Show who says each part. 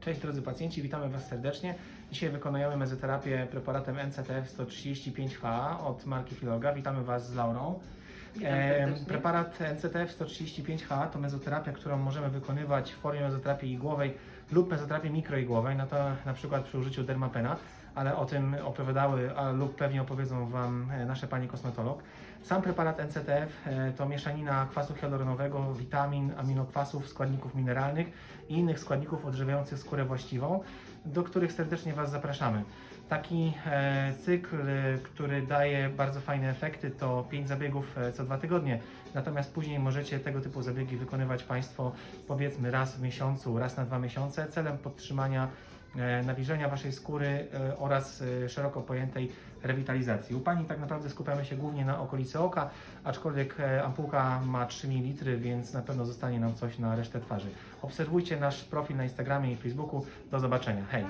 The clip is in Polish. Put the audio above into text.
Speaker 1: Cześć drodzy pacjenci, witamy Was serdecznie. Dzisiaj wykonujemy mezoterapię preparatem NCTF 135H od marki Filoga. Witamy Was z Laurą. E, preparat NCTF 135H to mezoterapia, którą możemy wykonywać w formie mezoterapii igłowej lub mezoterapii mikroigłowej, no to na przykład przy użyciu dermapena, ale o tym opowiadały a, lub pewnie opowiedzą Wam e, nasze pani kosmetolog. Sam preparat NCTF e, to mieszanina kwasu hialuronowego, witamin, aminokwasów, składników mineralnych i innych składników odżywiających skórę właściwą, do których serdecznie Was zapraszamy. Taki e, cykl, który daje bardzo fajne efekty, to 5 zabiegów co dwa tygodnie. Natomiast później możecie tego typu zabiegi wykonywać Państwo powiedzmy raz w miesiącu, raz na dwa miesiące celem podtrzymania e, nawilżenia Waszej skóry e, oraz e, szeroko pojętej rewitalizacji. U Pani tak naprawdę skupiamy się głównie na okolicy oka, aczkolwiek ampułka ma 3 ml, więc na pewno zostanie nam coś na resztę twarzy. Obserwujcie nasz profil na Instagramie i Facebooku. Do zobaczenia. Hej!